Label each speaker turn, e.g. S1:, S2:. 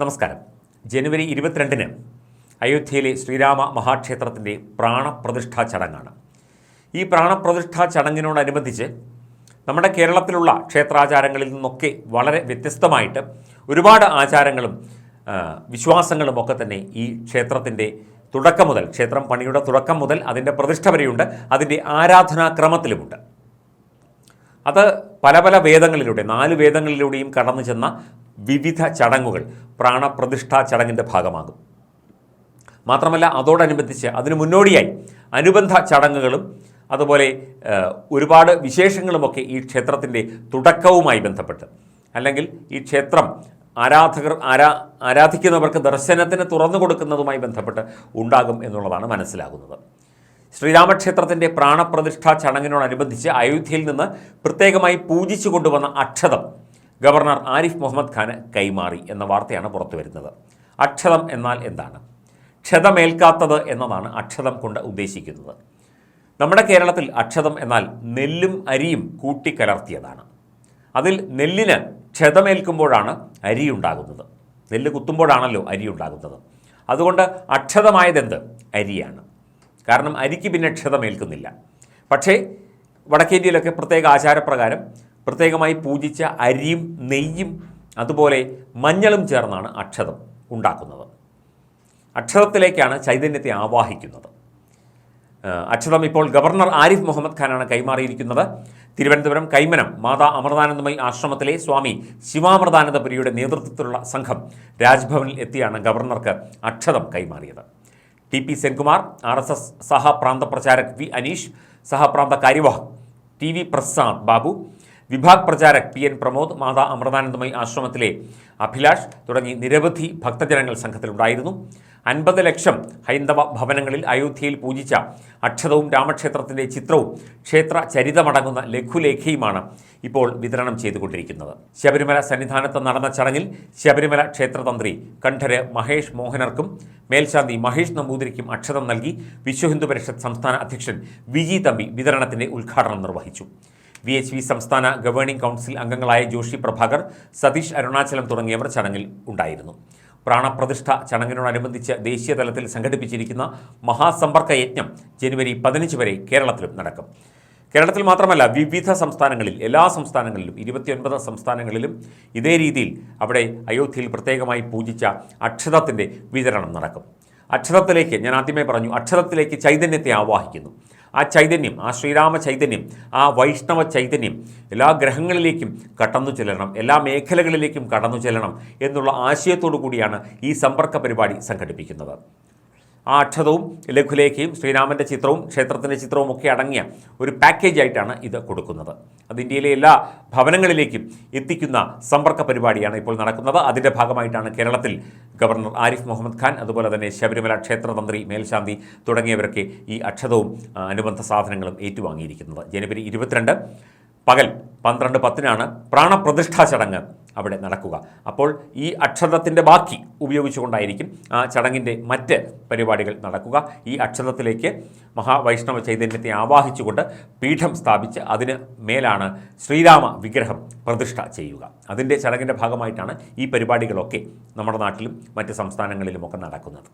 S1: നമസ്കാരം. ജനുവരി ഇരുപത്തിരണ്ടിന് അയോധ്യയിലെ ശ്രീരാമ മഹാക്ഷേത്രത്തിന്റെ പ്രാണപ്രതിഷ്ഠാ ചടങ്ങാണ്. ഈ പ്രാണപ്രതിഷ്ഠാ ചടങ്ങിനോടനുബന്ധിച്ച് നമ്മുടെ കേരളത്തിലുള്ള ക്ഷേത്രാചാരങ്ങളിൽ നിന്നൊക്കെ വളരെ വ്യത്യസ്തമായിട്ട് ഒരുപാട് ആചാരങ്ങളും വിശ്വാസങ്ങളും ഒക്കെ തന്നെ ഈ ക്ഷേത്രത്തിന്റെ തുടക്കം മുതൽ ക്ഷേത്രം പണിയുടെ തുടക്കം മുതൽ അതിന്റെ പ്രതിഷ്ഠ വരെയുണ്ട്. അതിന്റെ ആരാധനാക്രമത്തിലുമുണ്ട്. അത് പല പല വേദങ്ങളിലൂടെ നാല് വേദങ്ങളിലൂടെയും കടന്നു ചെന്ന വിവിധ ചടങ്ങുകൾ പ്രാണപ്രതിഷ്ഠാ ചടങ്ങിന്റെ ഭാഗമാകും. മാത്രമല്ല അതോടനുബന്ധിച്ച് അതിനു മുന്നോടിയായി അനുബന്ധ ചടങ്ങുകളും അതുപോലെ ഒരുപാട് വിശേഷങ്ങളുമൊക്കെ ഈ ക്ഷേത്രത്തിന്റെ തുടക്കവുമായി ബന്ധപ്പെട്ട്. അല്ലെങ്കിൽ ഈ ക്ഷേത്രം ആരാധകർ ആരാ ആരാധിക്കുന്നവർക്ക് ദർശനത്തിന് തുറന്നു കൊടുക്കുന്നതുമായി ബന്ധപ്പെട്ട് ഉണ്ടാകും എന്നുള്ളതാണ് മനസ്സിലാകുന്നത്. ശ്രീരാമക്ഷേത്രത്തിന്റെ പ്രാണപ്രതിഷ്ഠാ ചടങ്ങിനോടനുബന്ധിച്ച് അയോധ്യയിൽ നിന്ന് പ്രത്യേകമായി പൂജിച്ചു കൊണ്ടുവന്ന അക്ഷതം ഗവർണർ ആരിഫ് മുഹമ്മദ് ഖാന് കൈമാറി എന്ന വാർത്തയാണ് പുറത്തു വരുന്നത്. അക്ഷതം എന്നാൽ എന്താണ്? ക്ഷതമേൽക്കാത്തത് എന്നതാണ് അക്ഷതം കൊണ്ട് ഉദ്ദേശിക്കുന്നത്. നമ്മുടെ കേരളത്തിൽ അക്ഷതം എന്നാൽ നെല്ലും അരിയും കൂട്ടിക്കലർത്തിയതാണ്. അതിൽ നെല്ലിന് ക്ഷതമേൽക്കുമ്പോഴാണ് അരി ഉണ്ടാകുന്നത്. നെല്ല് കുത്തുമ്പോഴാണല്ലോ അരി ഉണ്ടാകുന്നത്. അതുകൊണ്ട് അക്ഷതമായതെന്ത്? അരിയാണ്. കാരണം അരിക്ക് പിന്നെ ക്ഷതമേൽക്കുന്നില്ല. പക്ഷേ വടക്കേന്ത്യയിലൊക്കെ പ്രത്യേക ആചാരപ്രകാരം പ്രത്യേകമായി പൂജിച്ച അരിയും നെയ്യും അതുപോലെ മഞ്ഞളും ചേർന്നാണ് അക്ഷതം ഉണ്ടാക്കുന്നത്. അക്ഷതത്തിലേക്കാണ് ചൈതന്യത്തെ ആവാഹിക്കുന്നത്. അക്ഷതം ഇപ്പോൾ ഗവർണർ ആരിഫ് മുഹമ്മദ് ഖാനാണ് കൈമാറിയിരിക്കുന്നത്. തിരുവനന്തപുരം കൈമനം മാതാ അമൃതാനന്ദമയി ആശ്രമത്തിലെ സ്വാമി ശിവാമൃതാനന്ദപുരിയുടെ നേതൃത്വത്തിലുള്ള സംഘം രാജ്ഭവനിൽ എത്തിയാണ് ഗവർണർക്ക് അക്ഷതം കൈമാറിയത്. T P Senkumar R S S സഹപ്രാന്ത പ്രചാരക് വി അനീഷ് സഹപ്രാന്ത കാര്യവാഹ് ടി വി പ്രസാദ് ബാബു വിഭാഗ് പ്രചാരക് പി എൻ പ്രമോദ് മാതാ അമൃതാനന്ദമയി ആശ്രമത്തിലെ അഭിലാഷ് തുടങ്ങി നിരവധി ഭക്തജനങ്ങൾ സംഘത്തിലുണ്ടായിരുന്നു. അൻപത് ലക്ഷം ഹൈന്ദവ ഭവനങ്ങളിൽ അയോധ്യയിൽ പൂജിച്ച അക്ഷതവും രാമക്ഷേത്രത്തിന്റെ ചിത്രവും ക്ഷേത്ര ചരിതമടങ്ങുന്ന ലഘുലേഖയുമാണ് ഇപ്പോൾ വിതരണം ചെയ്തുകൊണ്ടിരിക്കുന്നത്. ശബരിമല സന്നിധാനത്ത് നടന്ന ചടങ്ങിൽ ശബരിമല ക്ഷേത്രതന്ത്രി കണ്ഠര് മഹേഷ് മോഹനർക്കും മേൽശാന്തി മഹേഷ് നമ്പൂതിരിക്കും അക്ഷതം നൽകി വിശ്വഹിന്ദു പരിഷത്ത് സംസ്ഥാന അധ്യക്ഷൻ വിജി തമ്പി വിതരണത്തിന്റെ ഉദ്ഘാടനം നിർവഹിച്ചു. വി എച്ച് വി സംസ്ഥാന ഗവേണിംഗ് കൗൺസിൽ അംഗങ്ങളായ ജോഷി പ്രഭാകർ സതീഷ് അരുണാചലം തുടങ്ങിയവർ ചടങ്ങിൽ ഉണ്ടായിരുന്നു. പ്രാണപ്രതിഷ്ഠ ചടങ്ങിനോടനുബന്ധിച്ച് ദേശീയ തലത്തിൽ സംഘടിപ്പിച്ചിരിക്കുന്ന മഹാസമ്പർക്ക യജ്ഞം ജനുവരി പതിനഞ്ച് വരെ കേരളത്തിലും നടക്കും. കേരളത്തിൽ മാത്രമല്ല വിവിധ സംസ്ഥാനങ്ങളിൽ എല്ലാ സംസ്ഥാനങ്ങളിലും ഇരുപത്തിയൊൻപത് സംസ്ഥാനങ്ങളിലും ഇതേ രീതിയിൽ അവിടെ അയോധ്യയിൽ പ്രത്യേകമായി പൂജിച്ച അക്ഷതത്തിന്റെ വിതരണം നടക്കും. അക്ഷതത്തിലേക്ക് ഞാൻ ആദ്യമേ പറഞ്ഞു അക്ഷതത്തിലേക്ക് ചൈതന്യത്തെ ആവാഹിക്കുന്നു. ആ ചൈതന്യം ആ ശ്രീരാമ ചൈതന്യം ആ വൈഷ്ണവ ചൈതന്യം എല്ലാ ഗ്രഹങ്ങളിലേക്കും കടന്നു ചെല്ലണം എല്ലാ മേഖലകളിലേക്കും കടന്നു ചെല്ലണം എന്നുള്ള ആശയത്തോടു കൂടിയാണ് ഈ സമ്പർക്ക പരിപാടി സംഘടിപ്പിക്കുന്നത്. ആ അക്ഷതവും ലഘുലേഖയും ശ്രീരാമന്റെ ചിത്രവും ക്ഷേത്രത്തിന്റെ ചിത്രവും ഒക്കെ അടങ്ങിയ ഒരു പാക്കേജായിട്ടാണ് ഇത് കൊടുക്കുന്നത്. അത് ഇന്ത്യയിലെ എല്ലാ ഭവനങ്ങളിലേക്കും എത്തിക്കുന്ന സമ്പർക്ക പരിപാടിയാണ് ഇപ്പോൾ നടക്കുന്നത്. അതിന്റെ ഭാഗമായിട്ടാണ് കേരളത്തിൽ ഗവർണർ ആരിഫ് മുഹമ്മദ് ഖാൻ അതുപോലെ തന്നെ ശബരിമല ക്ഷേത്രതന്ത്രി മേൽശാന്തി തുടങ്ങിയവരൊക്കെ ഈ അക്ഷതവും അനുബന്ധ സാധനങ്ങളും ഏറ്റുവാങ്ങിയിരിക്കുന്നത്. ജനുവരി ഇരുപത്തിരണ്ട് പകൽ പന്ത്രണ്ട് പത്തിനാണ് പ്രാണപ്രതിഷ്ഠാ ചടങ്ങ് അവിടെ നടക്കുക. അപ്പോൾ ഈ അക്ഷതത്തിന്റെ ബാക്കി ഉപയോഗിച്ചുകൊണ്ടായിരിക്കും ആ ചടങ്ങിന്റെ മറ്റ് പരിപാടികൾ നടക്കുക. ഈ അക്ഷതത്തിലേക്ക് മഹാവൈഷ്ണവ ചൈതന്യത്തെ ആവാഹിച്ചുകൊണ്ട് പീഠം സ്ഥാപിച്ച് അതിന് മേലാണ് ശ്രീരാമ വിഗ്രഹം പ്രതിഷ്ഠ ചെയ്യുക. അതിന്റെ ചടങ്ങിന്റെ ഭാഗമായിട്ടാണ് ഈ പരിപാടികളൊക്കെ നമ്മുടെ നാട്ടിലും മറ്റ് സംസ്ഥാനങ്ങളിലുമൊക്കെ നടക്കുന്നത്.